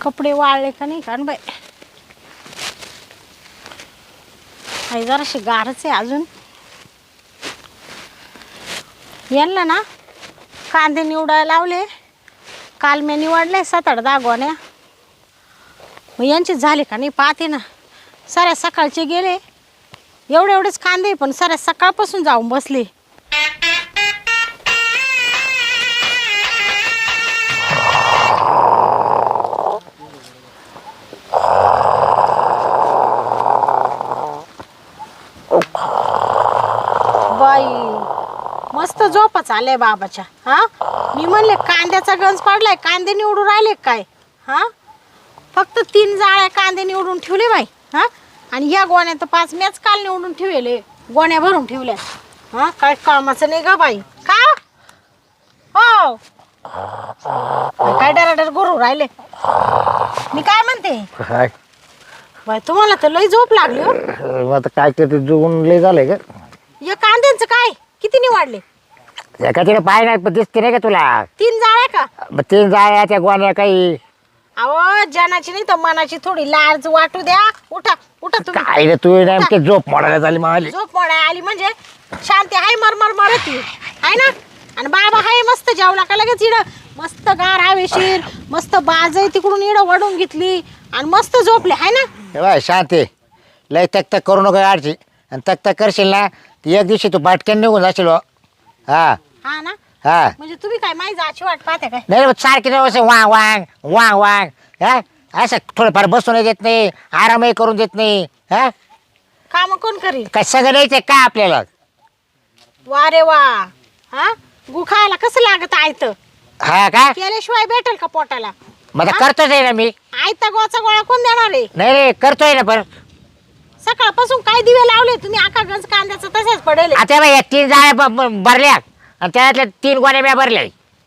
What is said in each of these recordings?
कपडे वाळले का नाही का बाई? काही जराशी गारच आहे अजून. यांना ना कांदे निवडायला लावले. काल मी निवडले सात आठ दागवण्या मग यांचे झाले का नाही? पाहते ना. साऱ्या सकाळचे गेले. एवढे एवढेच कांदे पण साऱ्या सकाळपासून जाऊन बसले. बाई मस्त झोपच आले बाबाच्या हा? मी म्हणले कांद्याचा गंज पाडलाय कांदे निवडून राहिले काय? हा? फक्त तीन जाळ्या कांदे निवडून ठेवले बाई. आणि ह्या गोण्या तर पाच मॅच काल निवडून ठेवले गोण्या भरून ठेवल्या. हा काय कामाचं नाही ग बाई. का? हो. काय डराडर गुरु राहिले? मी काय म्हणते? काय बाई तुम्हाला तर लय झोप लागली हो. मग आता काय करते जुगून लय झालंय का या कांद्यांचं काय? किती निवाडले? एखाद्याकडे पाय नाही पण दिसते नाही का तुला. तीन जाळ्या का? मग तीन जाळ्या त्या गोण्या काही. अहो जनाची नाही तर मनाची थोडी लाज वाटू द्या. उठा उठा तुम्ही. काय रे तू नेमके झोप मोडायला झाली माली झोप मोडाय आली म्हणजे शांती हाय मरमर मरती. हाय ना? आणि बाबा हाय मस्त जेवला का लगेच इड? मस्त गार हवेशीर मस्त बाज आहे तिकडून इड वडून घेतली आणि मस्त झोपले हाय ना? हे बाय शांती. लय तक तक करू नको आडची आणि तक तक करशील ना ती एक दिवशी तू बाटक्यान निघून जाशील बुवा. हा. हा ना? हा. म्हणजे तुम्ही काय माझी जाची वाट पाहते काय? नाही रे, सारखी नाही वांग वांग वांग वांग. हा? असं थोडंफार बसून देत नाही आरामही करून देत नाही हा? काम कोण करील? काय सगळं द्यायचं का आपल्याला? वा रे वा. हा? गुखायला कसं लागत आयत? हा का? केल्याशिवाय भेटेल का पोटाला? मग आता करतोच आहे ना मी. आयता गोचा गोळा कोण देणार आहे? नाही रे करतोय ना पण. सकाळपासून काय दिवे लावले? तुम्ही आका गंज कांद्याचं तसंच पडेल. आता बाई या तीन जाळ्या ब- ब- भरल्या. आणि त्यातल्या तीन गोण्या म्या भरल्या.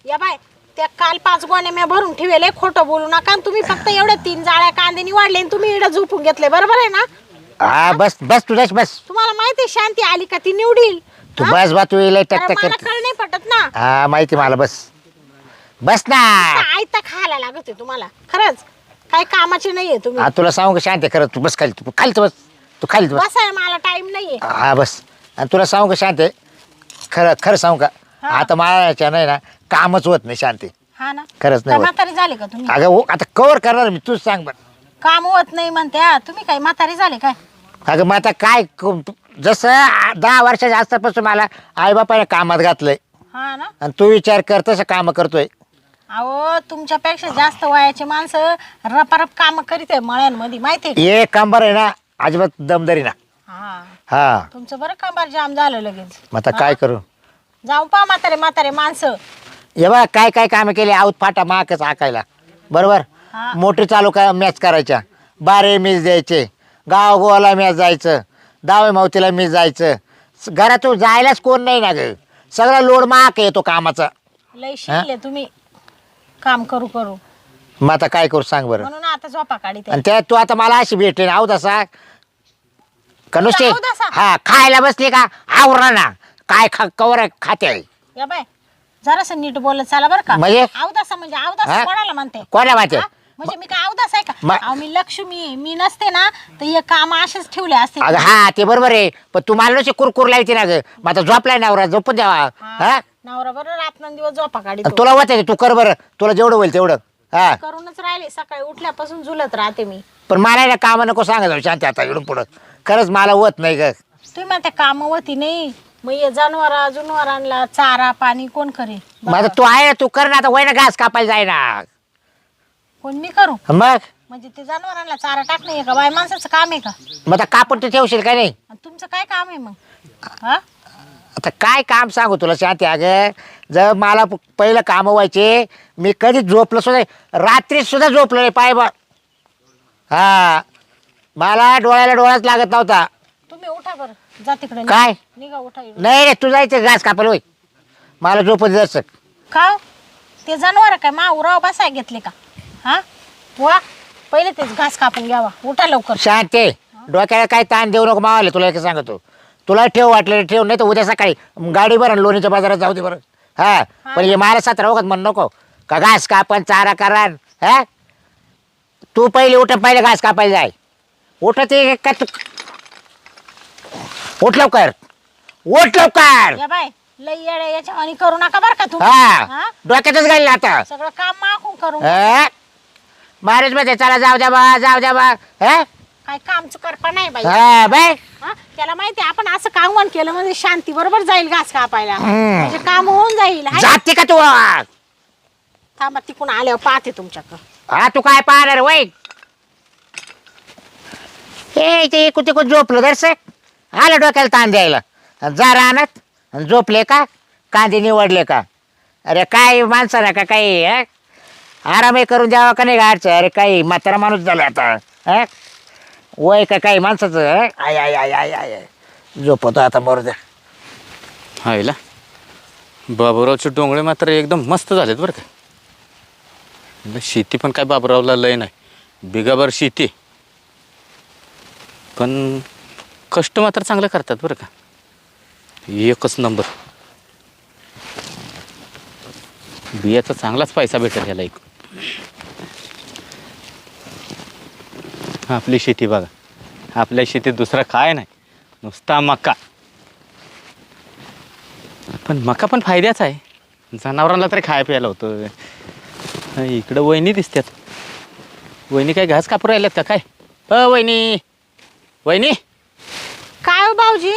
या बाय त्या काल पाच गोणे मी भरून ठेवले खोटं बोलू नका. आणि तुम्ही फक्त एवढे तीन जाळ्या कांदे निवाडले आणि तुम्ही इकडे झोपून घेतले. बरोबर आहे ना? हा बस बस तुझ्याच बस. तुम्हाला माहिती आहे शांती आली का ती निवडील? तू हा? बस बा तू अरे टक टक मला करते. कळ नाही पटत ना. हा माहिती मला बस. बस ना. आयता खायला लागत आहे तुम्हाला. खरंच काय कामाचे नाहीये तुम्ही. हा तुला सांगू का शांती खरं तू बस खाली तू खाली बस. तू खाली बस. बसाय मला टाइम नाहीये. हा बस. आणि तुला सांगू का शांती? खरं खरं सांगू का. आता मला याच्या नाही ना कामच होत नाही शांती. हा ना? खरंच काय नाही होत. म्हातारी झाले का तुम्ही? अगं हो, आता कवर करणार मी तूच सांग बरं. काम होत नाही म्हणते हा. तुम्ही काय म्हातारी झाले काय? अगं मग आता काय क- जसं आ- दहा वर्षाच्या आसपासून मला आईबापाने कामात घातलंय. हा ना? आणि तू विचार कर तसं काम करतोय. अहो तुमच्यापेक्षा जास्त वयाची माणसं रपारप काम करीत आहे मळ्यांमध्ये माहिती आहे ये कंबर आहे ना अजिबात दमदारी ना. का? हा. हा. तुमचं बरं कंबार जाम झालं लगेच. मग आता काय करू? जाऊन पहा म्हातारे म्हातारे माणसं. हे बघ काय काय कामं केली आऊत फाटा माकच आकायला बरोबर? हा. मोटर चालू का मॅच करायच्या. बारे मीच द्यायचे. गाव गोवाला मॅच जायचं. दावे मावतीला मीच जायचं. स- घरातून जायलाच कोण नाही ना ग. सगळा लोड माक येतो कामाचा. लय शिकले तुम्ही. काम करू करू. मग आता काय करू सांग बरं. म्हणून आता झोपा काढीत आणि त्यात तू आता मला अशी भेटली ना आऊ तसा का नुसते? हा खायला बसली का? आवरा ना. काय खा कवर खाते आहे या बाय. जरास नीट बोलत चाला बरं का. म्हणजे? अवदासा म्हणजे अवदास हा? कोणाला म्हणते? कोणा माहिती हा? म्हणजे मी काय अवदास आहे का? मा- अहो, मी लक्ष्मी आहे. मी नसते ना तर हे काम असेच ठेवले असते. अगं हा ते बरोबर आहे. पण तू मला नुसते कुरकुर लावते ना ग. मग आता झोपलाय नवरा झोपून द्यावा. हा. नवरा बरोबर रात्रंदिवस झोपा काढी आणि तुला होत तू कर बरं. तुला जेवढं होईल तेवढं. हा? करूनच राहिले. सकाळी उठल्यापासून झुलत राहते मी. पण मला ना काम नको सांगा जाऊ शांती आता इकडून पुढं. खरंच मला होत नाही ग. तुम्ही म्हणते कामवती नाही. मग हे जनावरा जनावरांना चारा पाणी कोण करेल? मग आता तू आहे तू कर ना आता वय ना घास कापायला जाय ना कोण मी करू? मग? म्हणजे ते जनावरांना चारा टाकणे आहे का? बाय माणसाचं काम आहे का? मग आता कापून तू ठेवशील का नाही? आणि तुमचं काय काम आहे मग? हा? आता काय काम सांगू तुला शांती अगं? जर मला प- पहिलं काम व्हायचे मी कधी झोपलो सुद्धा रात्री सुद्धा झोपलो नाही पाय बा. हा. मला डोळ्याला डोळाच लागत नव्हता. तुम्ही उठा बरं. जा तिकडे काय? निघा उठा इकडे. नाही रे तू जायचं घास कापायला होय. मला झोपत जायचं का? हो? ते जनावर काय? मा उराव बसाय घेतले का? हा? वा पहिले तेच घास कापून घ्यावा. उठा लवकर. शांती? डोक्याला काही ताण देऊ नको मावाले तुला एक सांगतो. तुला ठेव वाटलं ठेव नाही तर उद्या सकाळी गाडी बरं लोणीच्या बाजारात जाऊ दे बरं. हा पण हे मला सतरा वगत म्हण नको. का घास कापण चारा करा हा? तू पहिले उठ पहिले घास कापायला जाय. उठ ते का तू उठ लवकर. उठ लवकर. या बाय लई येडे याच्या आणि करू नका बरं का तू हा. हा? डोक्यातच घाल आता. सगळं काम मागून करू महाराजमध्ये चला जाऊ द्या बा जाऊ द्या बा. हा? काय कामच करपा नाही बाई. हा, बाय. हा? त्याला माहिती आहे, आपण असं कामवण केलं म्हणजे शांती बरोबर जाईल घास कापायला. हम्म. म्हणजे काम होऊन जाईल हाय? जाते का तू? हा थांबा तिकून आल्यावर पाहते तुमच्याकडं. तू काय पाहणार वय? ए ते इकून तिकून झोपलं दर्शक. आलं डोक्याला ताण द्यायला. जा रानात आणि झोपले का? कांदे निवडले का? अरे काय माणसाला का काही हं? आरामही करून द्यावा का नाही गाडचं अरे काही म्हातारा माणूस झाला आता हं? वय का काही माणसाचं हं? आय आय आय आय आय आय. झोपतो आता बरं द्या. हायला. बाबूरावचे डोंगळे मात्र एकदम मस्त झालेत बरं का. म्हणलं शेती पण काय बाबूरावला लय नाही. बिगाबर शेती. पण कष्ट मात्र चांगलं करतात बरं का. एकच नंबर. बियाचा चांगलाच पैसा भेटेल ह्याला एक. आपली शेती बघा. आपल्या शेतीत दुसरा काय नाही. नुसता मका. पण मका पण फायद्याचा आहे. जनावरांना तरी खाय प्यायला होतं. इकडं वहिनी दिसतात वहिनी काय घास कापू राहिल्यात का काय? अ वहिनी. वहिनी. काय हो भाऊजी.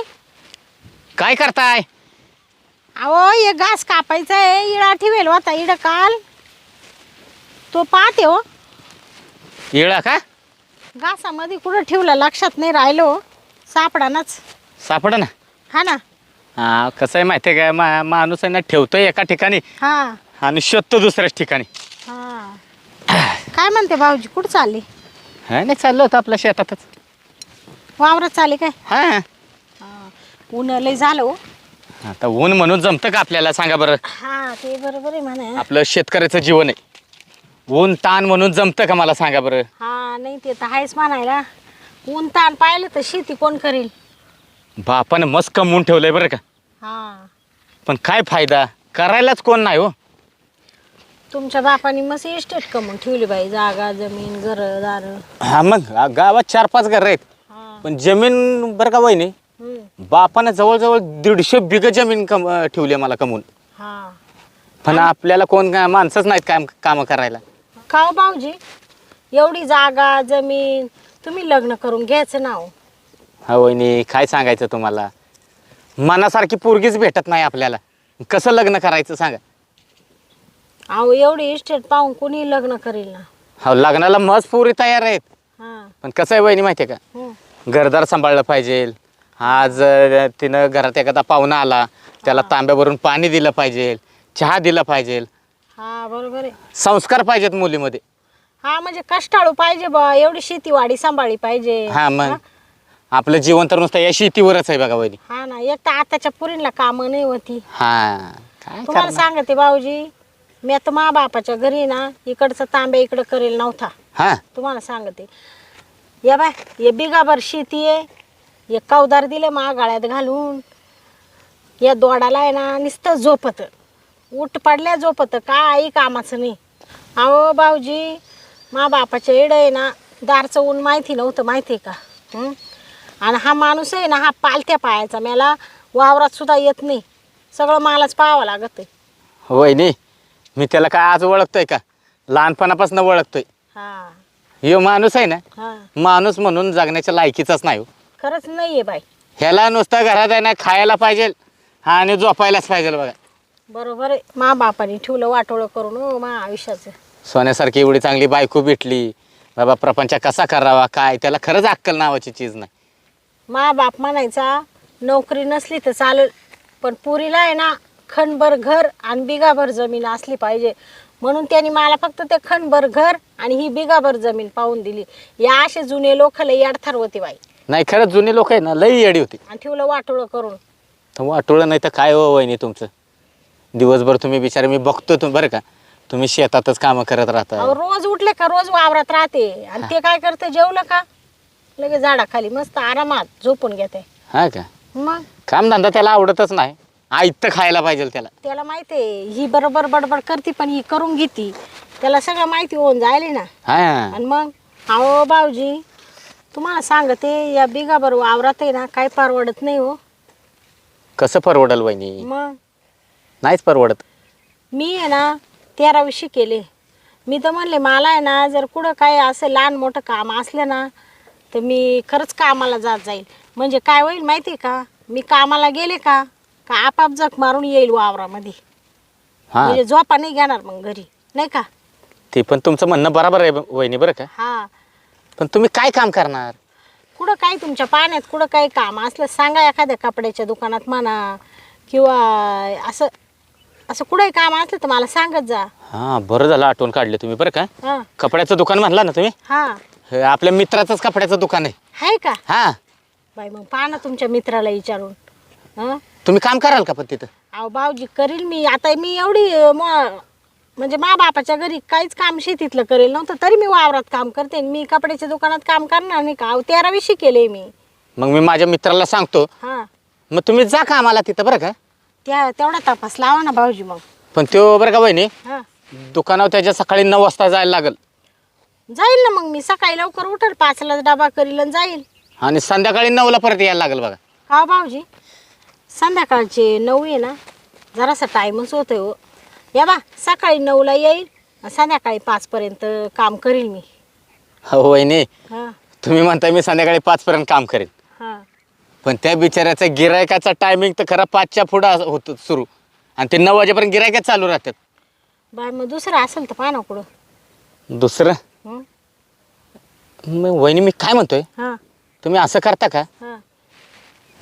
काय करताय? अहो हे घास कापायचा आहे इडा ठेवेल होता इड काल. तो पाहते हो. येळा का? घासामध्ये कुठं ठेवला लक्षात नाही राहिलो सापडानाच. सापड ना हा ना. हा कसं आहे माहिती आहे काय मा माणूस आहे ना ठेवतोय एका ठिकाणी हा. आणि शोधतो दुसऱ्याच ठिकाणी. हा. काय म्हणते भाऊजी कुठं चालली? हा नाही चाललो होतं आपल्या शेतातच. वावरात चालली काय? हा हा. ऊन लय झालं हो. आता ऊन म्हणून जमतं का आपल्याला? सांगा बरं. हा ते बरोबर आहे म्हणा. आपलं शेतकऱ्याचं जीवन आहे. ऊन ताण म्हणून जमतं का मला सांगा बरं? हा नाही ते तर आहेच म्हणायला. ऊन ताण पाहिलं तर शेती कोण करील? बापानं मस्त कमवून ठेवलंय बरं का. हा. पण काय फायदा? करायलाच कोण नाही हो. तुमच्या बापानी मस्त इस्टेट कमवून ठेवली बाई. जागा जमीन घर दार. हा मग गावात चार पाच घर आहेत. हा. पण जमीन बरं का वहिनी. बापानं जवळजवळ दीडशे बिघ जमीन कम ठेवली मला कमवून. हा. पण आपल्याला कोण काय माणसंच नाहीत काम कामं करायला. का हो भाऊजी? एवढी जागा जमीन तुम्ही लग्न करून घ्यायचं ना हो. हा वहिनी काय सांगायचं तुम्हाला? मनासारखी पोरगीच भेटत नाही आपल्याला. कसं लग्न करायचं सांगा. अहो एवढी इस्टेट पाहून कोणी लग्न करील ना. हा लग्नाला मज पोरी तयार आहेत. हा. पण कसं आहे वहिनी माहिती आहे का? हम्म. घरदार सांभाळलं पाहिजे. आज अ, तिनं घरात एखादा पाहुणा आला त्याला तांब्यावरून पाणी दिलं पाहिजे चहा दिला पाहिजे. हा बरोबर आहे. संस्कार पाहिजेत मुलीमध्ये. हा म्हणजे कष्टाळू पाहिजे बा एवढी शेतीवाडी सांभाळली पाहिजे. हा मग. आपलं जीवन तर नुसतं या शेतीवरच आहे बघा वहिनी. हा ना एक तर आताच्या पुरीला कामं नाही होती. हा काय तुम्हाला करणार? सांगते भाऊजी मी आता मा बापाच्या घरी ना इकडचा तांब्या इकडं करेल नव्हता. हा. तुम्हाला सांगते. या बाय हे बिगाभर शेती आहे हे कवदार दिले महागाळ्यात घालून. या दोडाला आहे ना नुसतं झोपत. उठ पडल्या झोपत. काही कामाचं नाही. अहो भाऊजी मा बापाच्या एड आहे ना दारचं ऊन माहिती नव्हतं माहिती आहे का? हं? आणि हा माणूस आहे ना हा पालत्या पायाचा. मला वावरात सुद्धा येत नाही. सगळं मलाच पाहावं लागत आहे. वहिनी मी त्याला काय आज ओळखतोय का? लहानपणापासून ओळखतोय. हा. ह्यो माणूस आहे ना हा. माणूस म्हणून जगण्याच्या लायकीचाच नाही हो. खरंच नाही आहे बाई. ह्याला नुसतं घरात आहे ना खायला पाहिजे. हा आणि झोपायलाच पाहिजे बघा. बरोबर आहे. मा बापाने ठेवलं वाटोळं करून हो मा आयुष्याचं. सोन्यासारखी एवढी चांगली बायको भेटली. बाबा प्रपंच कसा करावा काय? त्याला खरंच अक्कल नावाची चीज नाही. मा बाप म्हणायचा नोकरी नसली तर चालेल पण पुरीला आहे ना खणभर घर आणि बिगाभर जमीन असली पाहिजे. म्हणून त्यांनी मला फक्त ते खणभर घर आणि ही बिगाभर जमीन पाहून दिली. या असे जुने लोक लई अडथर होते बाई. नाही खरंच जुनी लोक आहे ना लई येडी होती. आणि ठेवलं वाटोळं करून. तर वाटोळं नाही तर काय हो वहिनी तुमचं? दिवसभर तुम्ही बिचारे मी बघतो तुम बरं का? तुम्ही शेतातच कामं करत राहता. अहो रोज उठले का रोज वावरात राहते. आणि ते काय करते जेवलं का? लगेच झाडाखाली मस्त आरामात झोपून घेते. हा का? मग? कामधंदा त्याला आवडतच नाही. आयत्त खायला पाहिजे त्याला. त्याला माहिती आहे ही बरोबर बडबड करते पण ही करून घेते. त्याला सगळं माहिती होऊन जायले ना. हा. आणि मग? अहो भाऊजी तुम्हाला सांगते या बिगाबर वावरात आहे ना काय परवडत नाही हो. कसं परवडल वहिनी? मग? नाहीच परवडत. मी आहे ना तेरावीशी केले. मी तर म्हणले मला आहे ना जर कुठं काय असं लहान मोठं काम असलं ना तर मी खरंच कामाला जात जाईल. म्हणजे काय होईल माहिती आहे का? मी कामाला गेले का का आपाप जग मारून येईल वावरामध्ये. हा. म्हणजे झोपा नाही घेणार मग घरी नाही का? ते पण तुमचं म्हणणं बरोबर आहे वहिनी बरं का? हा. पण तुम्ही काय काम करणार? कुठं काय तुमच्या पाण्यात कुठं काही काम? असलं सांगा एखाद्या कपड्याच्या दुकानात म्हणा किंवा असं असं कुठंही काम असलं तर मला सांगत जा. हा बरं झालं आठवण काढले तुम्ही बरं का? हा. कपड्याचं दुकान म्हणला ना तुम्ही? हा. हे आपल्या मित्राचंच कपड्याचं दुकान आहे. आहे का? हा. बाई मग पहा ना तुमच्या मित्राला विचारून. हं? तुम्ही काम कराल का पण तिथं? अहो भाऊजी करील मी. आता मी एवढी अं, म- म्हणजे मा बापाच्या घरी काहीच काम शेतीतलं करेल नव्हतं तरी मी वावरात काम करते आणि मी कपड्याच्या दुकानात काम करणार नाही का? अहो तेरावीशी केले मी. मग मी माझ्या मित्राला सांगतो. हां. मग तुम्ही जा कामाला तिथं बरं का? त्या तेवढा तपास लावा ना भाऊजी मग. पण तो बरं का वहिनी हां. दुकानावर त्याच्या सकाळी नऊ वाजता जायला लागल. जाईल ना मग मी सकाळी लवकर उठल पाचला डबा करील आणि जाईल. आणि संध्याकाळी नऊला परत यायला लागल बघा. हा भाऊजी संध्याकाळचे नऊ आहे ना जरासा टाईमच होतोय हो. या बा सकाळी नऊला येईल संध्याकाळी पाचपर्यंत काम करील मी. हो वहिनी. हां. तुम्ही म्हणताय मी संध्याकाळी पाचपर्यंत काम करेन. हां. पण त्या बिचाऱ्याचा गिरायकाचा टायमिंग तर खरं पाचच्या पुढं होतं सुरू. आणि ते नऊ वाजेपर्यंत गिरायकच चालू राहतात. बाय मग दुसरं असेल तर पाहा ना कुठं दुसरं? हं? मग वहिनी मी काय म्हणतोय? हां. तुम्ही असं करता का? हां.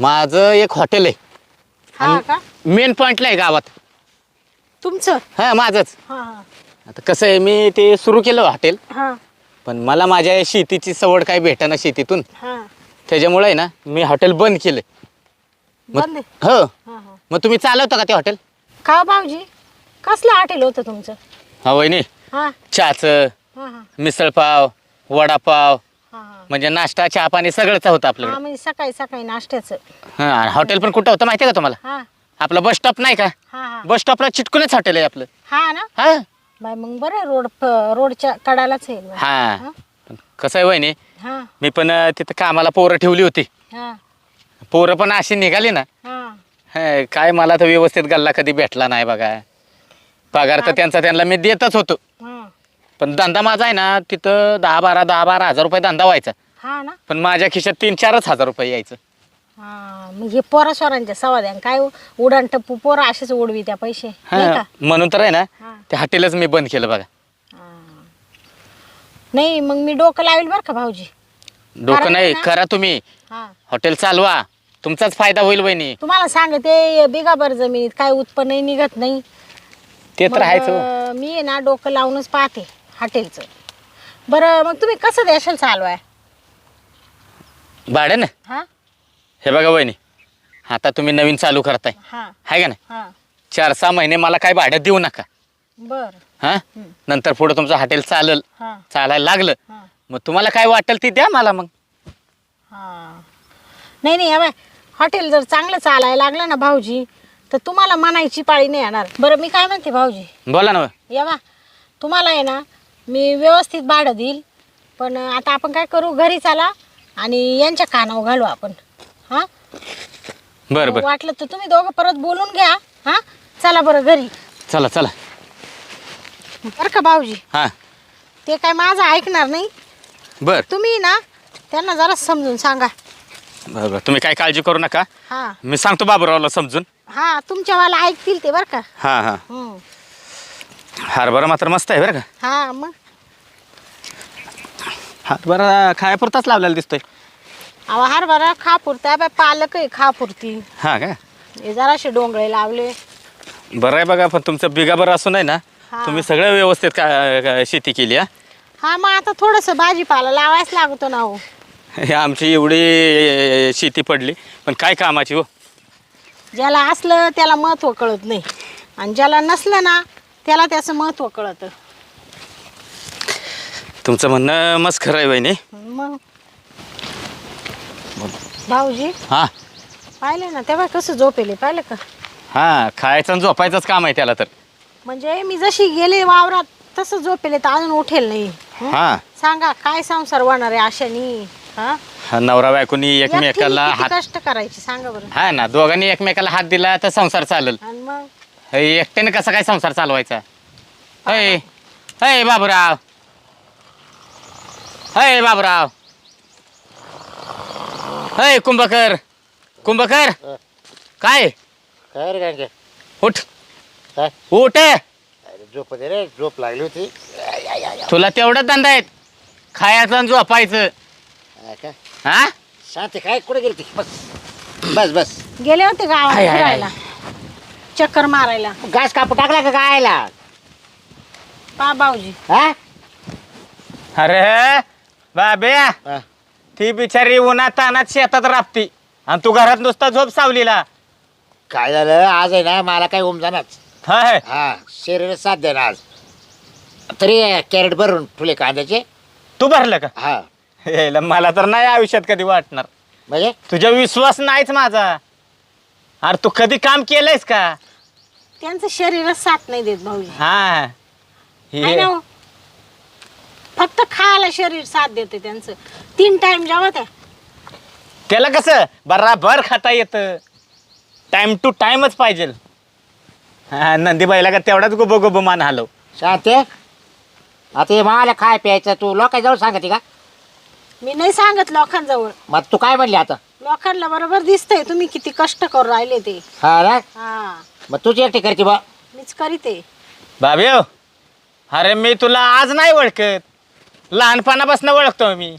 माझं एक हॉटेल आहे. हा का? मेन पॉईंटला आहे गावात. तुमचं? हां माझंच. हां आता कसं आहे मी ते सुरू केलं हॉटेल हां. पण मला माझ्या शेतीची सवड काय भेटेना शेतीतून. हां. त्याच्यामुळे आहे ना मी हॉटेल बंद केलं मग- बंद आहे? हो. हां हां. मग तुम्ही चालवता का ते हॉटेल का भाऊजी? कसलं हॉटेल होतं तुमचं? हा वहिनी. हां. चहाचं हां हां. मिसळपाव वडापाव हां हां. म्हणजे नाश्ता चहा पाणी सगळंच होतं हां आपल्याकडे म्हणजे सकाळी सकाळी नाश्त्याचं. हां हॉटेल पण कुठं होतं माहिती आहे का तुम्हाला? हां. आपलं बस स्टॉप नाही का? हां हां. बस स्टॉपला चिटकूनच हॉटेल आहे आपलं. हां ना? हा. बाय मग बरं रोड रोडच्या कडालाच आहे. हा. पण कसं आहे वहिनी हां. मी पण अं, तिथं कामाला पोरं ठेवली होती. हां. पोरं पण अशी निघाली ना. हां. हे, काय मला तर व्यवस्थित गल्ला कधी भेटला नाही बघा. पगार तर त्यांचा त्यांना मी देतच होतो. हां. पण धंदा माझा आहे ना तिथं दहा बारा दहा बारा हजार रुपये धंदा व्हायचा. हां ना? पण माझ्या खिशात तीन चारच हजार रुपये यायचं. हां मग हे पोरा स्वरांच्या सवाद्या काय? उडान टप्पू पोरं असेच उडवी त्या पैसे. नाही हा म्हणून तर आहे ना हां. ते हॉटेलच मी बंद केलं बघा. हां. नाही मग मी डोकं लावेल बरं का भाऊजी? डोकं नाही ना- करा तुम्ही. हां. हॉटेल चालवा. तुमचाच फायदा होईल वहिनी तुम्हाला सांगते बिगाभर जमिनीत काय उत्पन्नही निघत नाही. ते तर मग, आहेच हो. अं, मी आहे ना डोकं लावूनच पाहते हॉटेलचं. बरं मग तुम्ही कसं द्याशाल चालवाय? भाडं ना हां? हे बघा वहिनी आता तुम्ही नवीन चालू करताय. हां. आहे का नाही? हां. चार सहा महिने मला काय भाडं देऊ नका. बरं. हां. नंतर पुढं तुमचं हॉटेल चालल. हां. चालायला लागलं. हां. मग तुम्हाला काय वाटेल ती द्या मला मग. हां. नाही नाही हॉटेल जर चांगलं चालायला लागलं ना भाऊजी तर तुम्हाला म्हणायची पाळी नाही येणार. बरं मी काय म्हणते भाऊजी? बोला ना या बा तुम्हाला आहे ना मी व्यवस्थित भाडं देईल. पण आता आपण काय करू? घरी चाला आणि यांच्या कानावर घालू आपण. हां? बरं बरं. वाटलं तर तुम्ही दोघं परत बोलून घ्या हां? चला बरं घरी. चला चला. बरं का भाऊजी? हां. ते काय माझं ऐकणार नाही? बरं. तुम्ही ना त्यांना जरा समजून सांगा. बरं बरं. तुम्ही काय काळजी करू नका. हां. मी सांगतो बाबूरावला समजून. हां तुमच्यावाला ऐकतील ते बरं का? हां हां. हं. हरभरा मात्र मस्त आहे बरं का? हां मग? हरभरा खायापुरताच लावलेला दिसतोय. अहो हरभरा खा पुरता बाय पालक आहे खा पुरती हां का? हे जराशे डोंगळे लावले. बरं आहे बघा पण तुमचं बिगा बरं असून आहे ना हां. तुम्ही सगळं व्यवस्थित का का- शेती केली हा? हा मग आता थोडंसं भाजीपाला लावायच लागतो ना हो. हे आमची एवढी शेती पडली पण काय कामाची हो? ज्याला असलं त्याला महत्त्व कळत नाही. आणि ज्याला नसलं ना त्याला त्याचं महत्त्व कळतं. तुमचं म्हणणं मस्त खरं आहे वहिनी मग? भाऊजी? हा. पाहिलं ना तेव्हा कसं झोपेले पाहिलं का? हा खायचं आणि झोपायचंच काम आहे त्याला तर. म्हणजे मी जशी गेले वावरात तसं झोपेले तर अजून उठेल नाही. हं? हा. सांगा काय संसार होणार आहे अशानी हा? हा नवरा बायकोनी एकमेकाला किती हात कष्ट करायचे सांगा बरं. हा ना दोघांनी एकमेकाला हात दिला तर संसार चालेल. आणि मग? हे एकट्याने कसा काय संसार चालवायचा? हय हय बाबूराव. हय बाबूराव. हय कुंभकर. कुंभकर. काय? काय रे काय उठ. काय? उठ. अरे झोप दे रे. झोप लागली होती. तुला तेवढंच धंदा आहेत खायचं आणि झोपायचं. हा का? हा शांती काय? कुठे गेली ती बस. बस बस. गेले होते गावात. फिरायला. चक्कर मारायला. घास कापू टाकला का गायला? पा भाऊजी. हा? अरे बाब्या हा. ती बिचारी उन्हात तानात शेतात राबती. आणि तू घरात नुसता झोप सावलीला. काय झालं? आज आहे ना मला काही उमजानाच हाय हा शरीर साथ दे ना आज. तरी कॅरेट भरून फुले कांद्याचे. तू भरलं का? हा. यायला मला तर नाही आयुष्यात कधी वाटणार. म्हणजे? तुझ्या विश्वास नाहीच माझा. अरे तू कधी काम केलंयस का? त्यांचं शरीरच साथ नाही देत भाऊजी. हा. आहे हे ना हो? फक्त खायला शरीर साथ देते त्यांचं. तीन टाइम जेवत आहे त्याला कसं? बराबर खाता येतं. टाइम टू टाइमच पाहिजे. हा नंदी बैला का तेवढाच गुबो गुबो मान हलव शांती आता हे मला काय प्यायचं तू लोकांजवळ सांगते का? मी नाही सांगत लोकांजवळ. मग तू काय म्हणली आता? लोकांना बरोबर दिसतंय तुम्ही किती कष्ट करून राहिले ते. हा ना? हा. मग तुझी एकटी करते बा. मीच करीते. बाबेव अरे मी तुला आज नाही ओळखत. लहानपणापासून ओळखतो मी.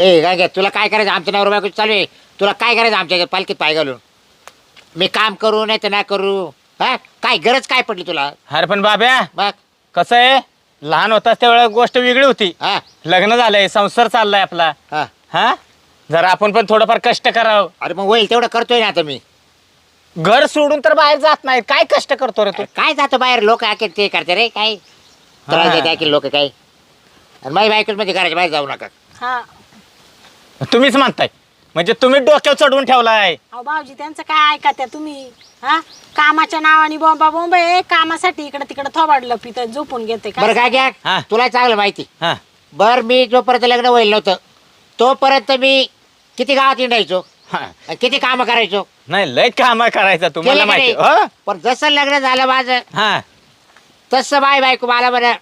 ए काय घ्या तुला काय करायचं? आमच्या नवरा बायको चालू आहे. तुला काय करायचं आमच्या पालखीत पाय घालून. मी काम करू नाही तर नाही करू. हा? काय गरज काय पडली तुला? अरे पण बाब्या बघ कसं आहे? लहान होतास त्यावेळेला गोष्ट वेगळी होती. हा. लग्न झालंय संसार चाललाय आपला. हा. हा? जरा आपण पण थोडंफार कष्ट करावं. अरे मग होईल तेवढं करतोय ना आता मी. घर सोडून तर बाहेर जात नाही काय कष्ट करतो रे तू? काय जातो बाहेर? लोक आके ते करते रे काय? त्रास. देते लोक काय? आणि माझी बायकोच मध्ये घराच्या बाहेर जाऊ नका. हा. तुम्हीच म्हणताय. म्हणजे तुम्ही डोक्यावर चढवून ठेवलाय. अहो भाऊजी त्यांचं काय ऐका त्या तुम्ही? हा? कामाच्या नावाने बॉम्बा बॉम्ब आहे. कामासाठी इकडे तिकडे थोबाडलं पित झोपून घेते बरं काय घ्या हा. तुला चांगलं माहिती. हा. बर मी जोपर्यंत लग्न होईल नव्हतं तोपर्यंत मी किती गावात हिंडायचो? हा. किती कामं करायचो? नाही लय काम करायचं तुम्हाला केलं का माहिती. नाही? हो? पण जसं लग्न झालं माझं हा. तसं बाय बायको मला बरं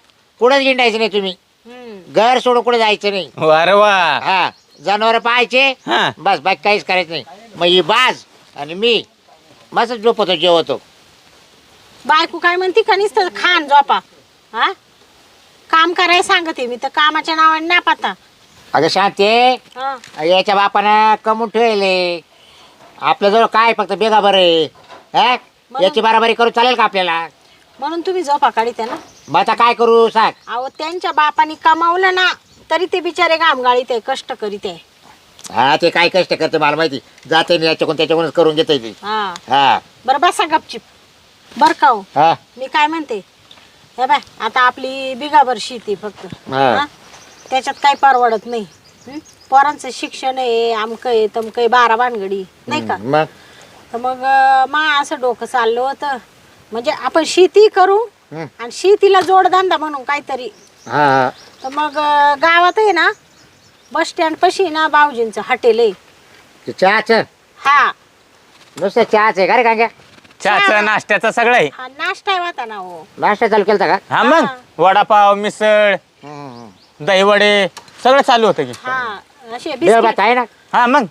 कुठंच हिंडायचं नाही तुम्ही. हम्म. घर सोडून कुठे जायचं नाही. अरे वा हा. जनावर पाहायचे हा. बस बाकी काहीच करायचं नाही. मग ही बाज आणि मी मस्त झोपतो जेवतो. बायको काय म्हणती का नुसतं खान झोपा. हा? काम करायला सांगते मी तर कामाच्या नावाने ना पाता अगं शांती हा. याच्या बापानं कमवून ठेवले. आपल्याजवळ काय फक्त बेगा बरं आहे. हा? याची बाराबारी करू चालेल का आपल्याला? म्हणून तुम्ही झोपा काढीते ना मग आता काय करू सांग. अहो त्यांच्या बापाने कमावलं ना. तरी ते बिचारे घामगाळीत आहे कष्ट करीत आहे. हा ते काय कष्ट करते मला माहिती. जाते नाही याच्याकडून त्याच्याकडूनच करून घेते ती. हा. हा. बरं बसा गपचिप. बर का हो? हा. मी काय म्हणते? हे बाय आता आपली बिगाभर शेती फक्त. हा. हा? त्याच्यात काही परवडत नाही. हं? पोरांचं शिक्षण आहे आमकं आहे तमकं आहे बारा भानगडी नाही का? मग? तर मग अं, मा असं डोकं चाललं होतं. म्हणजे आपण शेती करू हं. आणि शेतीला जोडधंदा म्हणून काहीतरी हा. तर मग अं, गावात आहे ना बस स्टँड पशी ना बावजींचं हॉटेल आहे. ते चहाचं? हा. नुसतं चहाच आहे का रे कांग्या चहाचं नाश्त्याचं सगळं आहे. हा नाश्ता आहे होता ना हो. नाश्ता चालू केलता का? हा मग हा. वडापाव मिसळ. दहीवडे सगळं चालू होतं की. हा असे बेळ बिस्किट. आहे ना? हा मग.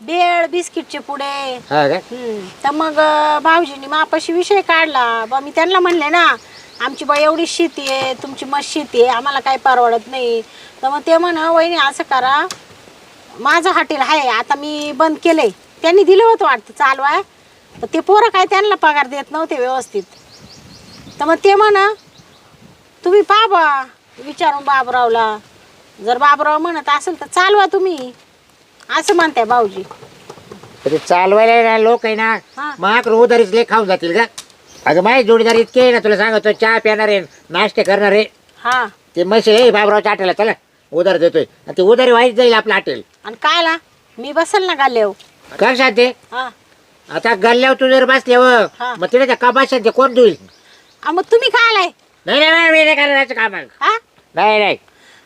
बेळ बिस्किटचे पुडे. हा काय हम्म. तर मग अं, भाऊजींनी मापाशी विषय काढला. बा मी त्यांना म्हणले ना आमची बा एवढी शेती आहे तुमची मस्त शेती आहे आम्हाला काही परवडत नाही. तर मग ते म्हण वहिनी असं करा. माझं हॉटेल आहे आता मी बंद केलंय. त्यांनी दिलं होतं वाटतं चालवाय तर ते पोरं काय त्यांना पगार देत नव्हते व्यवस्थित. तर मग ते म्हणा तुम्ही पहा बा विचारून बाबरावला. जर बाबराव म्हणत असेल तर चालवा तुम्ही. असं म्हणताय भाऊजी. ते चालवायला लोक आहे ना हा. खाऊन जातील का? अगं माझी जोडीदार इतके आहे ना तुला सांगतो चहा पिणार आहे नाश्ते करणार आहे. हा. ते म्हशी हे बाबरावच्या हॉटेलला चला उधार देतोय. आणि ते उधारी व्हायच जाईल आपलं हॉटेल. आणि कायला? मी बसल ना गाल्लेव कर शांती हा. आता गल्ल्यावर तू जर बसले हो हा. मग तिथे त्या कमाल शांती कोण देईल आ, मग तुम्ही काय आलाय नाही नाही नाही, मी नाही करायचं काम हा? नाही नाही.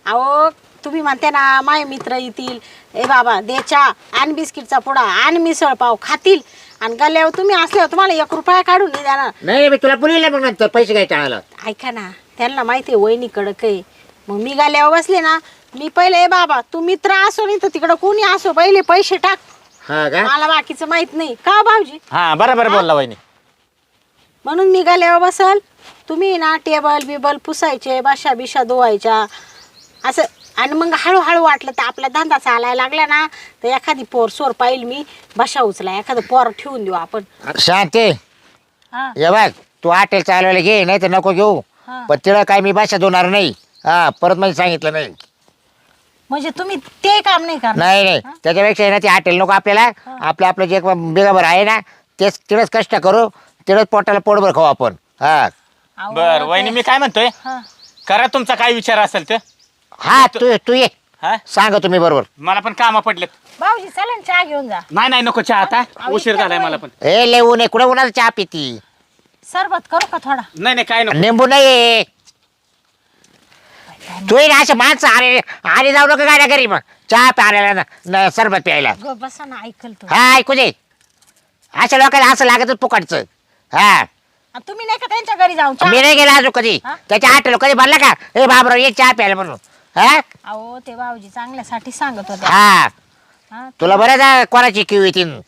अहो तुम्ही म्हणते ना माय मित्र येतील. ए बाबा दे चहा आणि बिस्किटचा पुडा आणि मिसळ पाव खातील. आणि गल्ल्यावर तुम्ही असल्यावर तुम्हाला एक रुपया काढून नाही देणार नाही मी तुला बोलले मग नंतर पैसे घ्यायचे आला. ऐका ना त्यांना माहिती आहे वहिनी कडक आहे. मग मी गाल्यावर बसले ना मी पहिले ए बाबा तू मित्र असो नाही तर तिकडं कोणी असो पहिले पैसे टाक. हा का? मला बाकीचं माहीत नाही. का हो भाऊजी? हा बरोबर बोलला वहिनी. म्हणून मी गाल्यावर बसल. तुम्ही ना टेबल बिबल पुसायचे बाशा बिशा धुवायच्या. असं आणि मग हळूहळू वाटलं तर आपला धंदा चालायला लागला ना तर एखादी पोर सोर पाहिल मी बशा उचला एखादं पोर ठेवून देऊ आपण. शांती. हा. ये बघ तू हॉटेल चालवायला घे नाही तर नको घेऊ. हा. पण तिला काय मी भाषा देणार नाही. हा परत मला सांगितलं नाही. म्हणजे तुम्ही ते काम नाही करणार. नाही नाही. त्याच्यापेक्षा आहे ना ते हॉटेल नको आपल्याला. आपलं आपलं जे बिगाभर आहे ना तेच तिथंच कष्ट करू तिथंच पोटाला पोटभर खाऊ आपण. हा. अहो, बर वहिनी मी काय म्हणतोय? हा. करा तुमचा काय विचार असेल ते हा तू तू ये हा? सांगा तुम्ही बरोबर. मला पण कामं पडलेत. भाऊजी चला ना चहा घेऊन जा. नाही नाही नको चहा आता. उशीर झालाय मला. पण. ए लेऊ नये कुठं उन्हाचा चहा पिती? सरबत करू का थोडा? नाही नाही काय नको. निंबू नाही तू ये ना असं माणसं अरे अरे जाऊ नका गाड्या घरी मग. चहा प्यायला ना न सरबत प्यायला. ग बसा ना ऐकल तू. हा ऐकू दे. अशा लोकांना असं लागत फुकटचं. हा. आ, तुम्ही नाही का त्यांच्या घरी जाऊन चहा- मी नाही गेला अजून कधी. हा? त्याच्या हॉटेल कधी भरला का ए बाबराव ये चहा प्यायला म्हणून. हा? अहो ते भाऊजी चांगल्यासाठी सांगत होते. हा. हा, तुला बरं आहे कोणाची किव येतील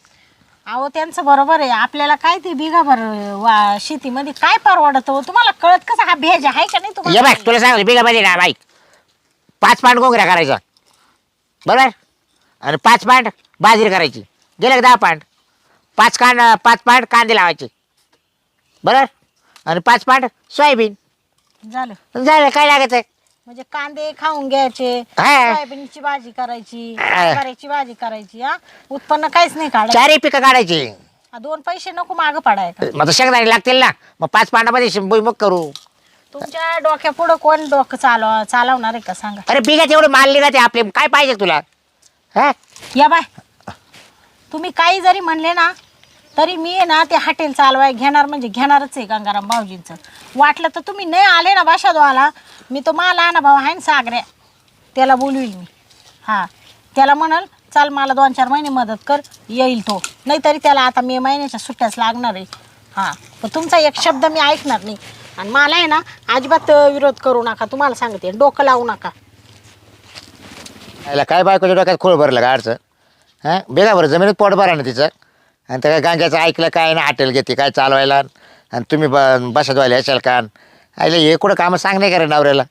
अहो त्यांचं बरोबर आहे. आपल्याला काय ते बिघाभर वा शेतीमध्ये काय परवडत हो? तुम्हाला कळत कसं हा भेज आहे का नाही ये तुम्हाला बघ तुला सांग बिगा मध्ये ना बाईक पाच पांड गोंगऱ्या करायचा. बरोबर? आणि पाच पांड बाजरी करायची. गेलं का दहा पांड पाच कांड पाच पांड कांदे लावायचे. बरोबर? आणि पाच पांड सोयाबीन. झालं. झालं काय लागत? आहे म्हणजे कांदे खाऊन घ्यायचे हा. सोयाबीनची भाजी करायची हा. करायची भाजी करायची हा. उत्पन्न काहीच नाही काढायचं. चारही पिकं काढायची. दोन पैसे नको मागं पडाय. का मग शेंगदाणे लागतील ना. मग पाच पांडामध्ये मग करू. तुमच्या डोक्या पुढं कोण डोकं चालव चालवणार आहे का? सांगा. अरे बिगात एवढं माल निघते आपले. काय पाहिजे तुला? हा? या बाय. तुम्ही काही जरी म्हणले ना तरी मी आहे ना ते हॉटेल चालवाय घेणार म्हणजे घेणारच आहे गंगाराम भाऊजींचं. वाटलं तर तुम्ही नाही आले ना भाषाद्वाला मी तो मला ना भाऊ आहे ना सागऱ्या त्याला बोलवील मी. हां. त्याला म्हणाल चाल मला दोन चार महिने मदत कर येईल तो. नाहीतरी त्याला आता मे महिन्याच्या सुट्ट्याच लागणार आहे. हां. पण तुमचा एक शब्द मी ऐकणार नाही. आणि मला आहे ना अजिबात विरोध करू नका. तुम्हाला सांगते डोकं लावू नका. याला काय बायकोच्या डोक्यात खोळ भरलं का अडचण? हां? बेगा बरं जमिनीत पोट भरा ना तिचं. आणि त्या काय ऐकलं काय ना हॉटेल घेते काय चालवायला? आणि तुम्ही ब बसत व्हायला याच्याल का? आईला हे कुठं कामं सांग नाही करा नवऱ्याला?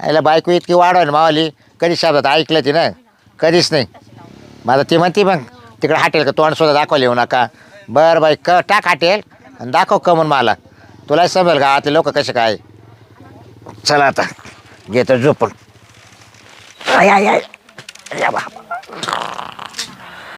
आईला बायको इतकी वाढवायला मावाली कधी शब्दात ऐकलं ती ना कधीच नाही. माझा ती म्हणते मग तिकडे हॉटेल का तोंड सुद्धा दाखवायला येऊ नका. बरं बाई क टाक हॉटेल आणि दाखव कमून मला. तुला समजेल का ते लोक कसे काय? चला आता घेतो झोपून. आय आय आय या बाप